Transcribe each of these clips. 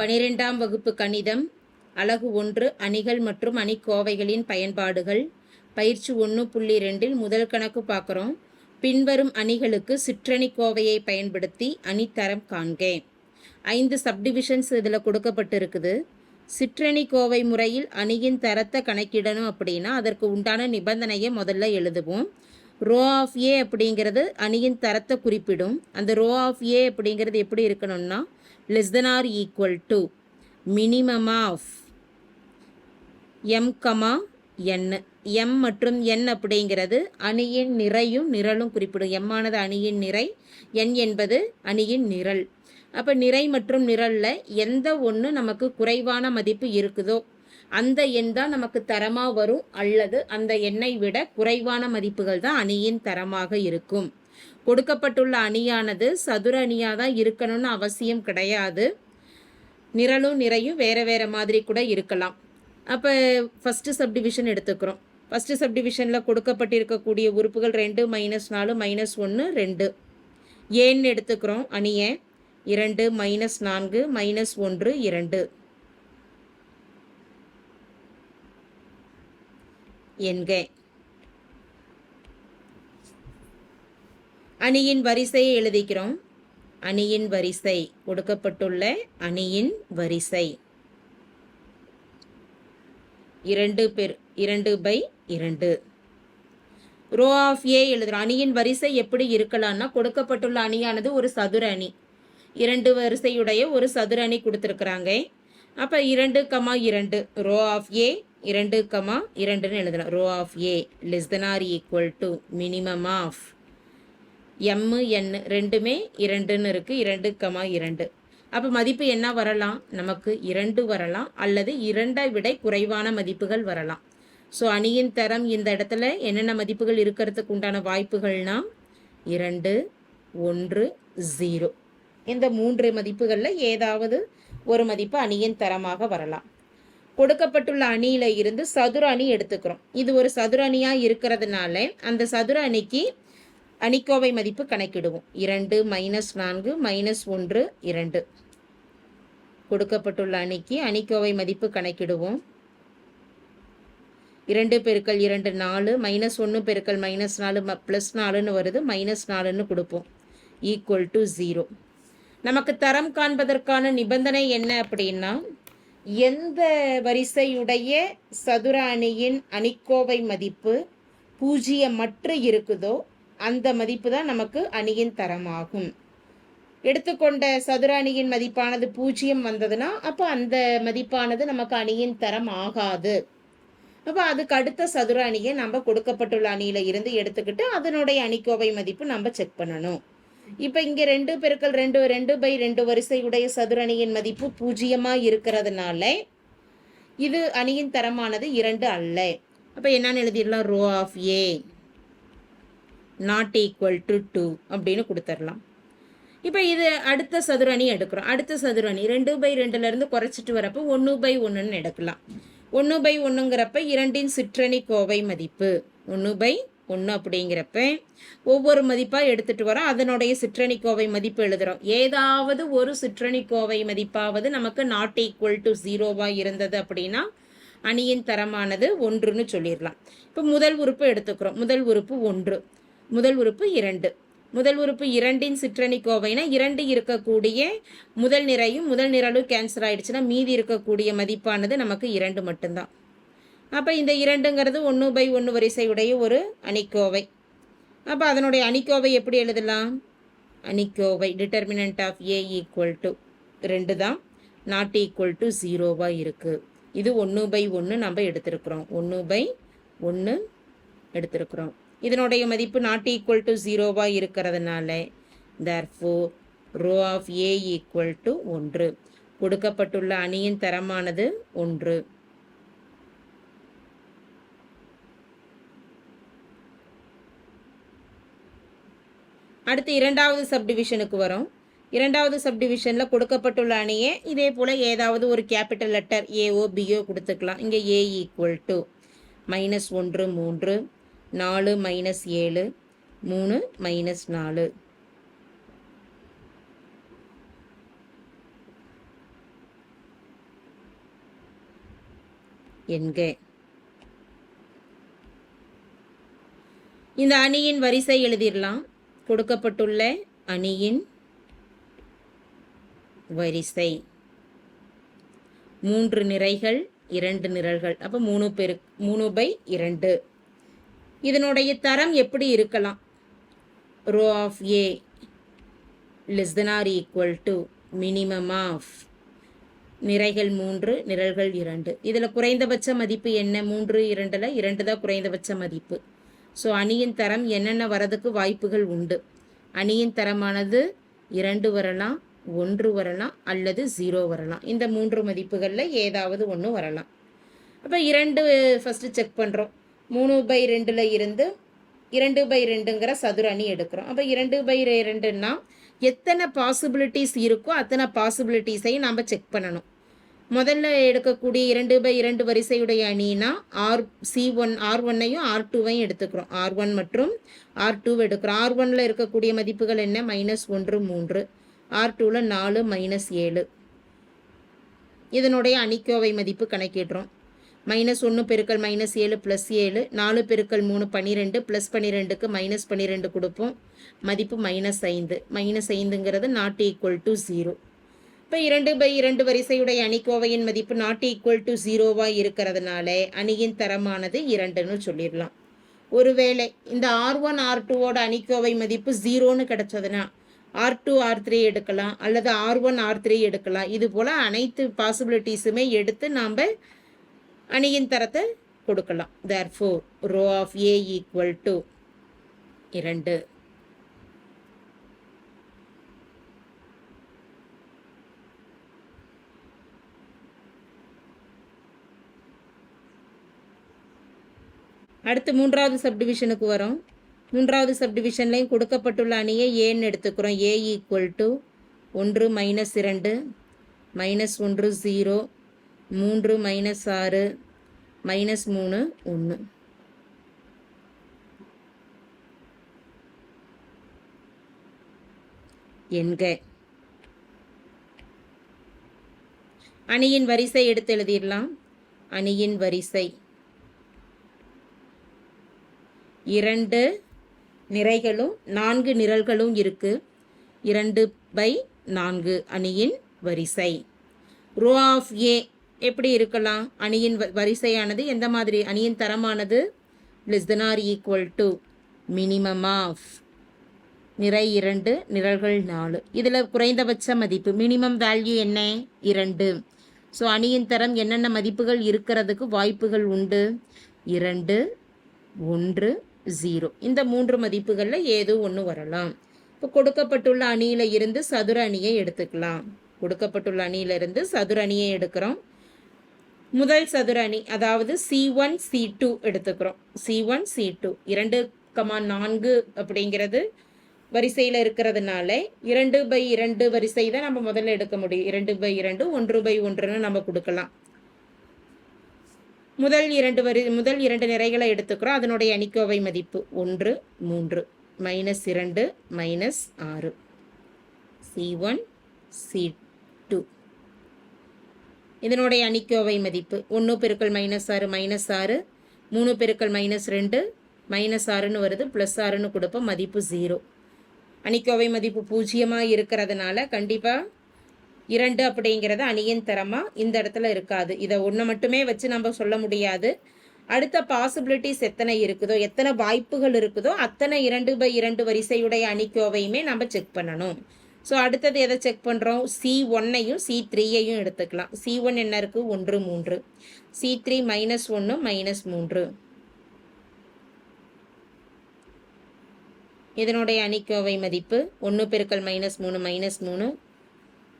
பனிரெண்டாம் வகுப்பு கணிதம் அலகு ஒன்று அணிகள் மற்றும் அணிக்கோவைகளின் பயன்பாடுகள். பயிற்சி ஒன்று புள்ளி ரெண்டில் முதல் கணக்கு பார்க்குறோம். பின்வரும் அணிகளுக்கு சிற்றணி கோவையை பயன்படுத்தி அணித்தரம் காண்க ஐந்து சப்டிவிஷன்ஸ் இதில் கொடுக்கப்பட்டிருக்குது. சிற்றணி கோவை முறையில் அணியின் தரத்தை கணக்கிடணும் அப்படின்னா அதற்கு உண்டான நிபந்தனையை முதல்ல எழுதுவோம். ரோ ஆஃப் ஏ அப்படிங்கிறது அணியின் தரத்தை குறிப்பிடும். அந்த ரோ ஆஃப் ஏ அப்படிங்கிறது எப்படி இருக்கணும்னா less than or equal to minimum of M comma N M மற்றும் என் அப்படிங்கிறது அணியின் நிறையும் நிரலும் குறிப்பிடும். எம் ஆனது அணியின் நிறை என் என்பது அணியின் நிரல். அப்போ நிறை மற்றும் நிரலில் எந்த ஒன்று நமக்கு குறைவான மதிப்பு இருக்குதோ அந்த எண் தான் நமக்கு தரமாக வரும் அல்லது அந்த எண்ணை விட குறைவான மதிப்புகள் தான் அணியின் தரமாக இருக்கும். கொடுக்கப்பட்டுள்ள அணியானது சதுர அணியாக தான் இருக்கணும்னு அவசியம் கிடையாது. நிரலும் நிறையும் வேறு வேறு மாதிரி கூட இருக்கலாம். அப்போ ஃபஸ்ட்டு சப்டிவிஷன் எடுத்துக்கிறோம். ஃபஸ்ட்டு சப்டிவிஷனில் கொடுக்கப்பட்டிருக்கக்கூடிய உறுப்புகள் ரெண்டு மைனஸ் நாலு மைனஸ் ஒன்று ரெண்டு. ஏன்னு எடுத்துக்கிறோம். அணியை இரண்டு மைனஸ் நான்கு மைனஸ் ஒன்று இரண்டு. என்க. அணியின் வரிசையை எழுதிக்கிறோம் அணியின் வரிசை கொடுக்கப்பட்டுள்ள அணியின் வரிசை. இரண்டு பெர் இரண்டு பை இரண்டு. ரோ ஆஃப் ஏ எழுதுகிறோம் அணியின் வரிசை எப்படி இருக்கலாம்னா கொடுக்கப்பட்டுள்ள அணியானது ஒரு சதுர அணி. இரண்டு வரிசையுடைய ஒரு சதுர அணி கொடுத்துருக்குறாங்க. அப்போ இரண்டு கமா இரண்டு ரோ ஆஃப் ஏ இரண்டு கமா இரண்டுன்னு எழுதலாம் rho of A less than or equal to minimum of M N ரெண்டுமே இரண்டுன்னு இருக்குது இரண்டு கமா இரண்டு. அப்போ மதிப்பு என்ன வரலாம்? நமக்கு இரண்டு வரலாம் அல்லது இரண்டை விட குறைவான மதிப்புகள் வரலாம். ஸோ அணியின் தரம் இந்த இடத்துல என்னென்ன மதிப்புகள் இருக்கிறதுக்கு உண்டான வாய்ப்புகள்னா இரண்டு ஒன்று ஜீரோ இந்த மூன்று மதிப்புகளில் ஏதாவது ஒரு மதிப்பு அணியின் தரமாக வரலாம். கொடுக்கப்பட்டுள்ள அணியில இருந்து சதுர அணி எடுத்துக்கிறோம். இது ஒரு சதுர அணியா இருக்கிறதுனால அந்த சதுர அணிக்கு அணிக்கோவை மதிப்பு கணக்கிடுவோம். இரண்டு மைனஸ் நான்கு மைனஸ் ஒன்று இரண்டு. கொடுக்கப்பட்டுள்ள அணிக்கு அணிக்கோவை மதிப்பு கணக்கிடுவோம். இரண்டு பெருக்கள் இரண்டு நாலு. மைனஸ் ஒன்று பெருக்கள் மைனஸ் நாலு ப்ளஸ் நாலுன்னு வருது. மைனஸ் நாலுன்னு கொடுப்போம். ஈக்குவல் டு ஜீரோ நமக்கு தரம் காண்பதற்கான நிபந்தனை என்ன அப்படின்னா எந்த வரிசையுடைய சதுர அணியின் அணிக்கோவை மதிப்பு பூஜ்ஜியமற்று இருக்குதோ அந்த மதிப்பு தான் நமக்கு அணியின் தரமாகும். எடுத்துக்கொண்ட சதுர அணியின் மதிப்பானது பூஜ்ஜியம் வந்ததுன்னா அப்போ அந்த மதிப்பானது நமக்கு அணியின் தரம் ஆகாது. அப்போ அதுக்கு அடுத்த சதுர அணியை நம்ம கொடுக்கப்பட்டுள்ள அணியில் இருந்து எடுத்துக்கிட்டு அதனுடைய அணிக்கோவை மதிப்பு நம்ம செக் பண்ணணும். இப்போ இங்கே ரெண்டு பெருக்கள் ரெண்டு ரெண்டு பை ரெண்டு வரிசையுடைய சதுரணியின் மதிப்பு பூஜ்ஜியமாக இருக்கிறதுனால இது அணியின் தரமானது இரண்டு அல்ல. அப்போ என்னன்னு எழுதிடலாம்? Rho of A not equal to two அப்படின்னு கொடுத்துடலாம். இப்போ இது அடுத்த சதுர அணி எடுக்கிறோம். அடுத்த சதுர அணி ரெண்டு பை ரெண்டுலேருந்து குறைச்சிட்டு வரப்போ ஒன்று பை ஒன்றுன்னு எடுக்கலாம். ஒன்று பை ஒன்றுங்கிறப்ப இரண்டின் சிற்றணி கோவை மதிப்பு. ஒன்று பை ஒன்று அப்படிங்கிறப்ப ஒவ்வொரு மதிப்பாக எடுத்துகிட்டு வரோம். அதனுடைய சிற்றணி கோவை மதிப்பு எழுதுகிறோம் ஏதாவது ஒரு சிற்றணி கோவை மதிப்பாவது நமக்கு நாட் ஈக்குவல் டு ஜீரோவாக இருந்தது அப்படின்னா அணியின் தரமானது ஒன்றுன்னு சொல்லிடலாம். இப்போ முதல் உறுப்பு எடுத்துக்கிறோம். முதல் உறுப்பு ஒன்று முதல் உறுப்பு இரண்டு. முதல் உறுப்பு இரண்டின் சிற்றணி கோவைனா இரண்டு இருக்கக்கூடிய முதல் நிறையும் முதல் நிரலும் கேன்சல் ஆயிடுச்சுன்னா மீதி இருக்கக்கூடிய மதிப்பானது நமக்கு இரண்டு மட்டும்தான். அப்போ இந்த இரண்டுங்கிறது ஒன்று பை ஒன்று வரிசையுடைய ஒரு அணிக்கோவை. அப்போ அதனுடைய அணிக்கோவை எப்படி எழுதலாம்? அணிக்கோவை determinant of A equal to ரெண்டு தான். நாட் ஈக்குவல் டு ஜீரோவாக இருக்குது இது ஒன்று பை ஒன்று நம்ம எடுத்திருக்கிறோம். ஒன்று பை ஒன்று எடுத்திருக்கிறோம். இதனுடைய மதிப்பு நாட் ஈக்குவல் டு ஜீரோவாக இருக்கிறதுனால therefore rho of A equal to ஒன்று. கொடுக்கப்பட்டுள்ள அணியின் தரமானது ஒன்று. அடுத்து இரண்டாவது சப்டிவிஷனுக்கு வரும். இரண்டாவது சப்டிவிஷனில் கொடுக்கப்பட்டுள்ள அணியை இதே போல் ஏதாவது ஒரு கேபிட்டல் லெட்டர் ஏஓ பிஓ கொடுத்துக்கலாம். இங்கே ஏ ஈக்குவல் டு மைனஸ் ஒன்று மூன்று நாலு மைனஸ் ஏழு மூணு மைனஸ் நாலு. என்க. இந்த அணியின் வரிசை எழுதிடலாம். கொடுக்கப்பட்டுள்ள அணியின் வரிசை. மூன்று நிறைகள் இரண்டு நிரல்கள். அப்போ மூணு பெரு மூணு பை இரண்டு. இதனுடைய தரம் எப்படி இருக்கலாம்? Rho of A less than or equal to minimum of நிறைகள் மூன்று நிரல்கள் இரண்டு. இதில் குறைந்தபட்ச மதிப்பு என்ன? மூன்று இரண்டில் இரண்டு தான் குறைந்தபட்ச மதிப்பு. ஸோ அணியின் தரம் என்னென்ன வரதுக்கு வாய்ப்புகள் உண்டு? அணியின் தரமானது இரண்டு வரலாம் ஒன்று வரலாம் அல்லது ஜீரோ வரலாம். இந்த மூன்று மதிப்புகளில் ஏதாவது ஒன்று வரலாம். அப்போ இரண்டு ஃபஸ்ட்டு செக் பண்ணுறோம் மூணு பை ரெண்டில் இருந்து இரண்டு பை ரெண்டுங்கிற சதுர அணி எடுக்கிறோம். அப்போ இரண்டு பை ரெண்டுன்னா எத்தனை பாசிபிலிட்டிஸ் இருக்கோ அத்தனை பாசிபிலிட்டிஸையும் நாம் செக் பண்ணணும். முதல்ல எடுக்கக்கூடிய இரண்டு பை இரண்டு வரிசையுடைய அணினா ஆர் சி ஒன் ஆர் ஒன்னையும் ஆர் டூவையும் எடுத்துக்கிறோம். ஆர் ஒன் மற்றும் ஆர் டூ எடுக்கிறோம். ஆர் ஒனில் இருக்கக்கூடிய மதிப்புகள் என்ன? மைனஸ் ஒன்று மூன்று. ஆர் டூவில் நாலு மைனஸ் ஏழு. இதனுடைய அணிக்கோவை மதிப்பு கணக்கிடுறோம். மைனஸ் ஒன்று பெருக்கல் மைனஸ் ஏழு ப்ளஸ் ஏழு. நாலு பெருக்கல் மூணு பன்னிரெண்டு ப்ளஸ் பன்னிரெண்டுக்கு மைனஸ் பன்னிரெண்டு கொடுப்போம். மதிப்பு மைனஸ் ஐந்து. மைனஸ் ஐந்துங்கிறது நாட் ஈக்குவல் டு ஜீரோ இப்போ இரண்டு பை இரண்டு வரிசையுடைய அணிக்கோவையின் மதிப்பு நாட் ஈக்குவல் டு ஜீரோவாக இருக்கிறதுனால அணியின் தரமானது இரண்டுன்னு சொல்லிடலாம். ஒருவேளை இந்த ஆர் ஒன் ஆர் டூவோட அணிக்கோவை மதிப்பு ஜீரோன்னு கிடச்சதுன்னா ஆர் டூ ஆர் த்ரீ எடுக்கலாம் அல்லது ஆர் ஒன் ஆர் த்ரீ எடுக்கலாம். இது போல் அனைத்து பாசிபிலிட்டிஸுமே எடுத்து நாம் அணியின் தரத்தை கொடுக்கலாம். Therefore rho of A equal to இரண்டு. அடுத்து மூன்றாவது சப்டிவிஷனுக்கு வரும். மூன்றாவது சப்டிவிஷன்லையும் கொடுக்கப்பட்டுள்ள அணியை ஏன்னு எடுத்துக்கிறோம். ஏ ஈக்குவல் டு ஒன்று மைனஸ் இரண்டு மைனஸ் ஒன்று ஜீரோ மூன்று மைனஸ் ஆறு மைனஸ் மூணு ஒன்று என்க அணியின் வரிசை எடுத்து எழுதிடலாம். அணியின் வரிசை. இரண்டு நிறைகளும் நான்கு நிரல்களும் இருக்கு. இரண்டு பை நான்கு அணியின் வரிசை. ரோ ஆஃப் ஏ எப்படி இருக்கலாம்? அணியின் வரிசையானது எந்த மாதிரி? அணியின் தரமானது less than or equal to minimum of நிறை இரண்டு நிரல்கள் நாலு. இதில் குறைந்தபட்ச மதிப்பு. மினிமம் வேல்யூ என்ன? இரண்டு. ஸோ அணியின் தரம் என்னென்ன மதிப்புகள் இருக்கிறதுக்கு வாய்ப்புகள் உண்டு? இரண்டு ஒன்று ஜீரோ இந்த மூன்று மதிப்புகளில் ஏதோ ஒன்று வரலாம். இப்போ கொடுக்கப்பட்டுள்ள அணியில் இருந்து சதுர அணியை எடுத்துக்கலாம். கொடுக்கப்பட்டுள்ள அணியிலிருந்து சதுர அணியை எடுக்கிறோம். முதல் சதுர அணி அதாவது சி ஒன் சி டூ எடுத்துக்கிறோம். சி ஒன் சி டூ இரண்டு கமா நான்கு அப்படிங்கிறது வரிசையில் இருக்கிறதுனால இரண்டு பை இரண்டு வரிசை தான் நம்ம முதல்ல எடுக்க முடியும். இரண்டு பை இரண்டு ஒன்று பை ஒன்றுன்னு நம்ம கொடுக்கலாம். முதல் இரண்டு வரி முதல் இரண்டு நிறைகளை எடுத்துக்கிறோம். அதனுடைய அணிக்கோவை மதிப்பு ஒன்று மூன்று மைனஸ் இரண்டு மைனஸ் ஆறு. சி ஒன் சி டூ இதனுடைய அணிக்கோவை மதிப்பு ஒன்று பெருக்கள் மைனஸ் ஆறு மைனஸ் ஆறு. மூணு பெருக்கள் மைனஸ் ரெண்டு மைனஸ் ஆறுன்னு வருது. ப்ளஸ் ஆறுன்னு கொடுப்போம். மதிப்பு ஜீரோ அணிக்கோவை மதிப்பு பூஜ்ஜியமாக இருக்கிறதுனால கண்டிப்பாக இரண்டு அப்படிங்கிறது அணியின் திறமா இந்த இடத்துல இருக்காது. இதை ஒன்று மட்டுமே வச்சு நம்ம சொல்ல முடியாது. அடுத்த பாசிபிலிட்டிஸ் எத்தனை இருக்குதோ எத்தனை வாய்ப்புகள் இருக்குதோ அத்தனை இரண்டு பை இரண்டு வரிசையுடைய அணிக்கோவையுமே நம்ம செக் பண்ணணும். ஸோ அடுத்தது எதை செக் பண்ணுறோம் சி ஒன்னையும் சி த்ரீயையும் எடுத்துக்கலாம். சி ஒன் என்ன இருக்குது ஒன்று மூன்று. சி த்ரீ மைனஸ் ஒன்று மைனஸ் மூன்று. இதனுடைய அணிக்கோவை மதிப்பு ஒன்று பெருக்கல் மைனஸ் மூணு மைனஸ் மூணு.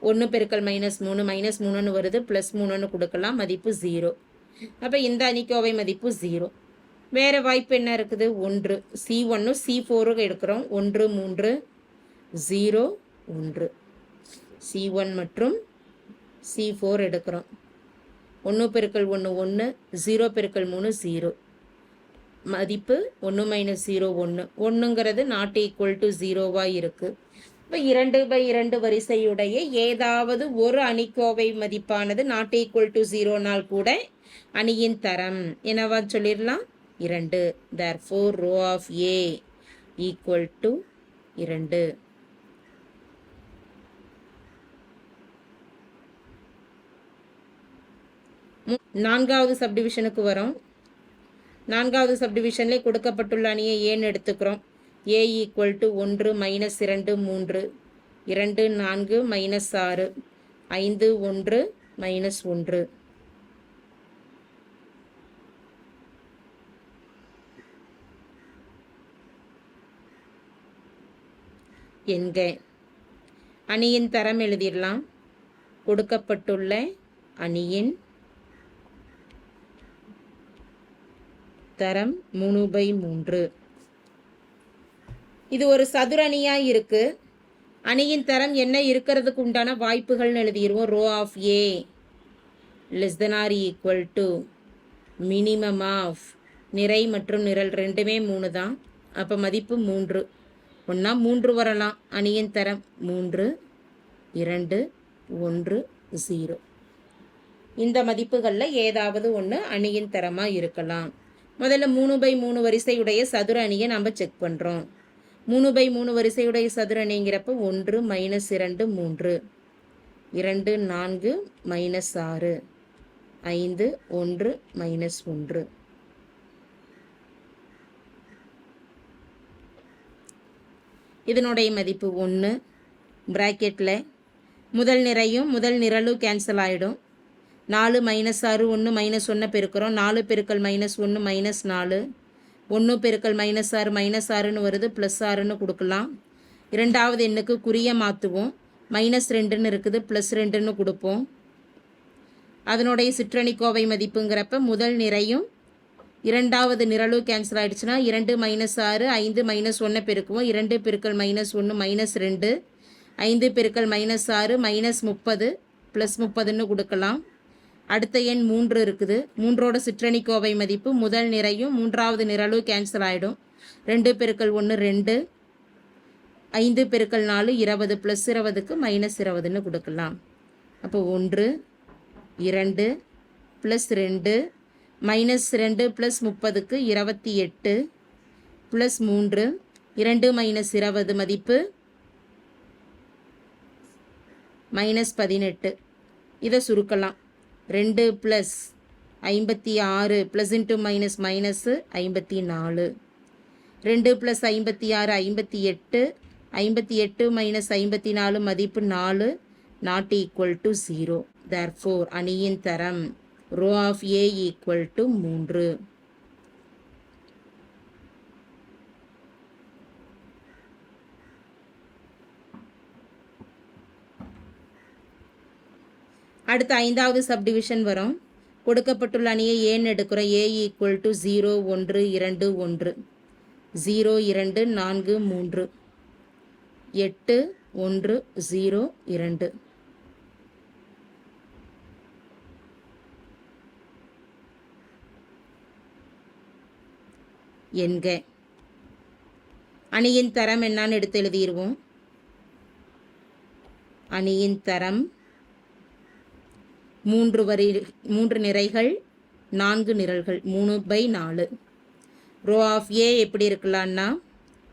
ஒன்று பெருக்கல் மைனஸ் மூணு மைனஸ் மூணுன்னு வருது ப்ளஸ் மூணுன்னு கொடுக்கலாம் மதிப்பு ஜீரோ அப்போ இந்த அணிக்கோவை மதிப்பு ஜீரோ வேறு வாய்ப்பு என்ன இருக்குது? ஒன்று. சி ஒன்று சி ஃபோரும் எடுக்கிறோம். ஒன்று மூன்று ஜீரோ ஒன்று. சி ஒன் மற்றும் சி ஃபோர் எடுக்கிறோம். ஒன்று பெருக்கல் ஒன்று ஒன்று ஜீரோ பெருக்கல் மூணு ஜீரோ மதிப்பு ஒன்று மைனஸ் ஜீரோ ஒன்று ஒன்றுங்கிறது நாட் ஈக்குவல் டு ஜீரோவாக இருக்குது இப்போ இரண்டு பை இரண்டு வரிசையுடைய ஏதாவது ஒரு அணிக்கோவை மதிப்பானது நாட் ஈக்குவல் டு ஜீரோனால் கூட அணியின் தரம். என்னவா சொல்லிடலாம்? இரண்டு. Therefore rho of A equal to இரண்டு நான்காவது சப்டிவிஷனுக்கு வரோம். நான்காவது சப்டிவிஷன்லேயே கொடுக்கப்பட்டுள்ள அணியை ஏன்னு எடுத்துக்கிறோம்? ஏ ஈக்குவல் டு ஒன்று மைனஸ் இரண்டு மூன்று. இரண்டு நான்கு மைனஸ் ஆறு. ஐந்து ஒன்று மைனஸ் ஒன்று. என்க. அணியின் தரம் எழுதிடலாம். கொடுக்கப்பட்டுள்ள அணியின் தரம் மூணு பை மூன்று. இது ஒரு சதுரணியாக இருக்குது அணியின் தரம் என்ன இருக்கிறதுக்கு உண்டான வாய்ப்புகள்னு எழுதிடுவோம் rho of A less than or equal to minimum of நிறை மற்றும் நிரல் ரெண்டுமே மூணு தான். அப்போ மதிப்பு மூன்று. ஒன்றா மூன்று வரலாம். அணியின் தரம் மூன்று இரண்டு ஒன்று ஜீரோ இந்த மதிப்புகளில் ஏதாவது ஒன்று அணியின் தரமாக இருக்கலாம். முதல்ல மூணு பை மூணு வரிசையுடைய சதுர அணியை நம்ம செக் பண்ணுறோம் மூணு பை மூணு வரிசையுடைய சதுரணிங்கிறப்போ ஒன்று மைனஸ் இரண்டு மூன்று. இரண்டு நான்கு மைனஸ் ஆறு. ஐந்து ஒன்று மைனஸ் ஒன்று. இதனுடைய மதிப்பு ஒன்று ப்ராக்கெட்டில் முதல் நிறையும் முதல் நிரலும் கேன்சல் ஆகிடும் நாலு மைனஸ் ஆறு ஒன்று மைனஸ் ஒன்றை பெருக்கிறோம். நாலு பெருக்கல் மைனஸ் ஒன்று மைனஸ் நாலு. ஒன்று பெருக்கல் மைனஸ் ஆறு மைனஸ் ஆறுன்னு வருது ப்ளஸ் ஆறுன்னு கொடுக்கலாம். இரண்டாவது எண்ணுக்கு குறிய மாற்றுவோம் மைனஸ் ரெண்டுன்னு இருக்குது ப்ளஸ் ரெண்டுன்னு கொடுப்போம். அதனுடைய சிற்றணிக்கோவை மதிப்புங்கிறப்ப முதல் நிறையும் இரண்டாவது நிரலும் கேன்சல் ஆகிடுச்சுன்னா இரண்டு மைனஸ் ஆறு ஐந்து மைனஸ் ஒன்றை பெருக்குவோம். இரண்டு பெருக்கல் மைனஸ் ஒன்று மைனஸ் ரெண்டு. ஐந்து பெருக்கல் மைனஸ் ஆறு மைனஸ் முப்பது ப்ளஸ் முப்பதுன்னு கொடுக்கலாம். அடுத்த எண் மூன்று இருக்குது. மூன்றோட சிற்றணிக்கோவை மதிப்பு முதல் நிறையும் மூன்றாவது நிரலும் கேன்சல் ஆகிடும் ரெண்டு பெருக்கள் ஒன்று ரெண்டு. ஐந்து பெருக்கள் நாலு இருபது ப்ளஸ் இருபதுக்கு மைனஸ் இருபதுன்னு கொடுக்கலாம். அப்போ ஒன்று இரண்டு ப்ளஸ் ரெண்டு. மைனஸ் ரெண்டு ப்ளஸ் முப்பதுக்கு இருபத்தி எட்டு ப்ளஸ் மூன்று. இரண்டு மைனஸ் இருபது மதிப்பு மைனஸ் பதினெட்டு. இதை சுருக்கலாம். ரெண்டு ப்ளஸ் ஐம்பத்தி ஆறு ப்ளஸ் இன்ட்டு மைனஸ் மைனஸு ஐம்பத்தி நாலு. ரெண்டு ப்ளஸ் ஐம்பத்தி ஆறு ஐம்பத்தி எட்டு. ஐம்பத்தி எட்டு மைனஸ் ஐம்பத்தி நாலு மதிப்பு நாலு not equal to zero therefore அணியின் தரம் rho of A equal to மூன்று. அடுத்து ஐந்தாவது சப்டிவிஷன் வரும். கொடுக்கப்பட்டுள்ள அணியை ஏன் எடுக்கிறோம் ஏ ஈக்குவல் டு ஜீரோ ஒன்று இரண்டு ஒன்று. ஜீரோ இரண்டு நான்கு மூன்று. எட்டு ஒன்று ஜீரோ இரண்டு. என்க. அணியின் தரம் என்னான்னு எடுத்து எழுதிடுவோம் அணியின் தரம் மூன்று வரி மூன்று நிறைகள் நான்கு நிரல்கள் மூணு பை நாலு. ரோ ஆஃப் ஏ எப்படி இருக்கலான்னா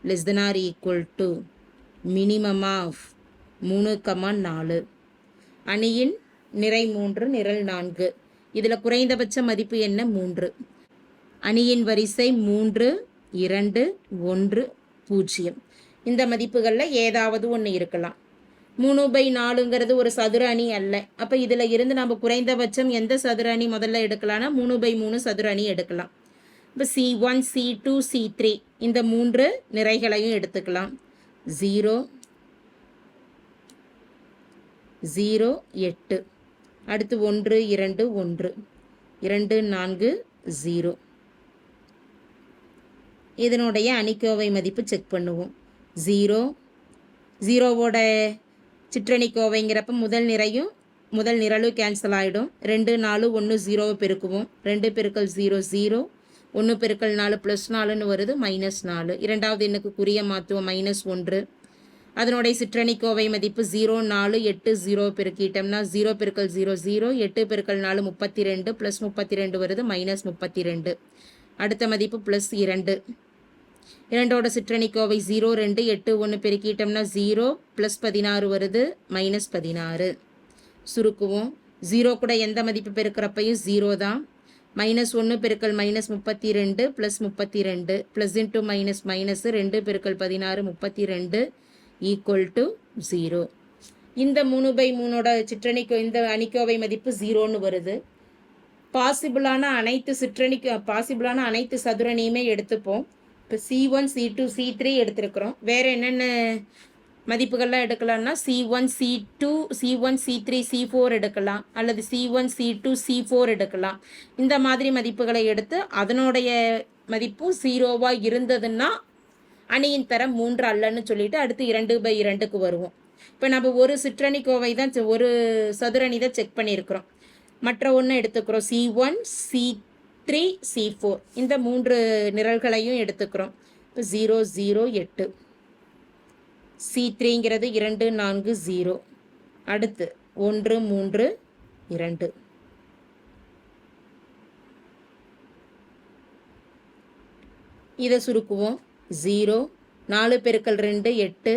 less than or equal to minimum of மூணு கமா நாலு. அணியின் நிறை மூன்று நிரல் நான்கு. இதில் குறைந்தபட்ச மதிப்பு என்ன? மூன்று. அணியின் வரிசை மூன்று இரண்டு ஒன்று பூஜ்ஜியம். இந்த மதிப்புகளில் ஏதாவது ஒன்று இருக்கலாம். மூணு பை நாலுங்கிறது ஒரு சதுர அணி அல்ல. அப்போ இதில் இருந்து நம்ம குறைந்தபட்சம் எந்த சதுர அணி முதல்ல எடுக்கலாம்னா மூணு பை மூணு சதுர அணி எடுக்கலாம். இப்போ C one C two C three இந்த மூன்று நிறைகளையும் எடுத்துக்கலாம். ஜீரோ ஜீரோ எட்டு. அடுத்து ஒன்று இரண்டு ஒன்று. இரண்டு நான்கு ஜீரோ இதனுடைய அணிக்கோவை மதிப்பு செக் பண்ணுவோம். ஜீரோ ஜீரோவோட சிற்றணிக்கோவைங்கிறப்ப முதல் நிறையும் முதல் நிரலும் கேன்சல் ஆகிடும் ரெண்டு நாலு ஒன்று ஜீரோவை பெருக்குவோம். ரெண்டு பெருக்கல் ஜீரோ ஜீரோ ஒன்று பெருக்கல் நாலு ப்ளஸ் நாலுன்னு வருது மைனஸ் நாலு. இரண்டாவது எண்ணுக்கு குறிய மாற்றுவோம் மைனஸ் ஒன்று. அதனுடைய சிற்றணிக்கோவை மதிப்பு ஜீரோ நாலு எட்டு ஜீரோ பெருக்கிட்டோம்னா ஜீரோ பெருக்கல் ஜீரோ ஜீரோ எட்டு பெருக்கல் நாலு முப்பத்தி ரெண்டு. ப்ளஸ் முப்பத்தி ரெண்டு வருது மைனஸ் முப்பத்தி ரெண்டு. அடுத்த மதிப்பு ப்ளஸ் இரண்டு. இரண்டோட சிற்றணிக்கோவை ஜீரோ ரெண்டு எட்டு ஒன்று பெருக்கிட்டோம்னா ஜீரோ ப்ளஸ் பதினாறு வருது மைனஸ் பதினாறு. சுருக்குவோம். ஜீரோ கூட எந்த மதிப்பு பெருக்கிறப்பையும் ஜீரோ தான். மைனஸ் ஒன்று பெருக்கல் மைனஸ் முப்பத்தி ரெண்டு ப்ளஸ் முப்பத்தி ரெண்டு ப்ளஸ் இன்ட்டு மைனஸ் மைனஸ் ரெண்டு பெருக்கல் பதினாறு முப்பத்தி ரெண்டு ஈக்குவல் டு ஜீரோ இந்த மூணு பை மூணோட சிற்றணிக்கோ இந்த அணிக்கோவை மதிப்பு ஜீரோன்னு வருது. பாசிபிளான அனைத்து சிற்றணிக்கு பாசிபிளான அனைத்து சதுரணியுமே எடுத்துப்போம். இப்போ C one C two C three எடுத்துருக்குறோம். வேறு என்னென்ன மதிப்புகள்லாம் எடுக்கலாம்னா C one C two C one C three C four எடுக்கலாம். அல்லது C one C two C four எடுக்கலாம். இந்த மாதிரி மதிப்புகளை எடுத்து அதனுடைய மதிப்பும் ஜீரோவாக இருந்ததுன்னா அணியின் தரம் மூன்று அல்லன்னு சொல்லிட்டு அடுத்து இரண்டு பை இரண்டுக்கு வருவோம். இப்போ நம்ம ஒரு சிற்றணி கோவை தான் ஒரு சதுரணி தான் செக் பண்ணியிருக்கிறோம். மற்ற ஒன்று எடுத்துக்கிறோம். C one C three C four இந்த மூன்று நிரல்களையும் எடுத்துக்கிறோம். இப்போ ஜீரோ ஜீரோ எட்டு. சி த்ரீங்கிறது இரண்டு நான்கு ஜீரோ அடுத்து ஒன்று மூன்று இரண்டு. இதை சுருக்குவோம். ஜீரோ நாலு பெருக்கல் ரெண்டு எட்டு.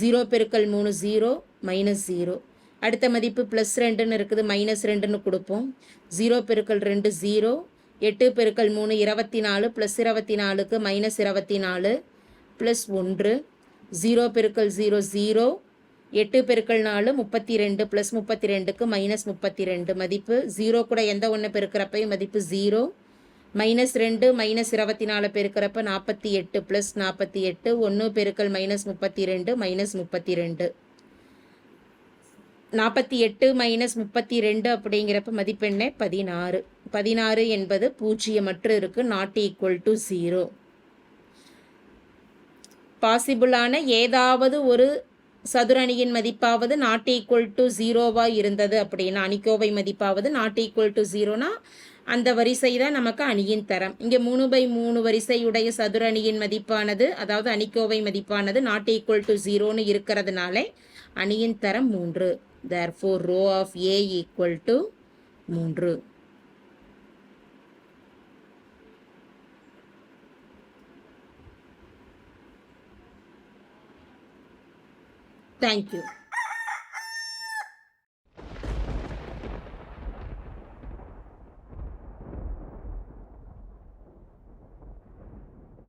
ஜீரோ பெருக்கல் மூணு ஜீரோ மைனஸ் ஜீரோ அடுத்த மதிப்பு ப்ளஸ் ரெண்டுன்னு இருக்குது மைனஸ் ரெண்டுன்னு கொடுப்போம். ஜீரோ பெருக்கல் ரெண்டு ஜீரோ எட்டு பெருக்கல் மூணு இருபத்தி நாலு ப்ளஸ் இருபத்தி நாலுக்கு மைனஸ் இருபத்தி நாலு ப்ளஸ் ஒன்று. ஜீரோ பெருக்கல் ஜீரோ ஜீரோ எட்டு பெருக்கல் நாலு முப்பத்தி ரெண்டு ப்ளஸ் முப்பத்தி ரெண்டுக்கு மைனஸ் முப்பத்தி ரெண்டு மதிப்பு ஜீரோ கூட எந்த ஒன்று பெருக்கிறப்பையும் மதிப்பு ஜீரோ மைனஸ் ரெண்டு மைனஸ் இருபத்தி நாலு பெருக்கிறப்ப நாற்பத்தி எட்டு ப்ளஸ் நாற்பத்தி எட்டு. ஒன்று பெருக்கல் மைனஸ் முப்பத்தி ரெண்டு மைனஸ் முப்பத்தி ரெண்டு நாற்பத்தி எட்டு மைனஸ் முப்பத்தி ரெண்டு அப்படிங்கிறப்ப மதிப்பெண்ணே பதினாறு. பதினாறு என்பது பூஜ்ஜியமற்று இருக்குது நாட் ஈக்குவல் டு ஜீரோ பாசிபிளான ஏதாவது ஒரு சதுரணியின் மதிப்பாவது நாட் ஈக்குவல் டு ஜீரோவாக இருந்தது அப்படின்னா அணிக்கோவை மதிப்பாவது நாட் ஈக்குவல் டு ஜீரோனா அந்த வரிசை தான் நமக்கு அணியின் தரம். இங்கே மூணு பை மூணு வரிசையுடைய சதுரணியின் மதிப்பானது அதாவது அணிக்கோவை மதிப்பானது நாட் ஈக்குவல் டு ஜீரோன்னு இருக்கிறதுனால அணியின் தரம் மூன்று. therefore row of a equal to 3 thank you.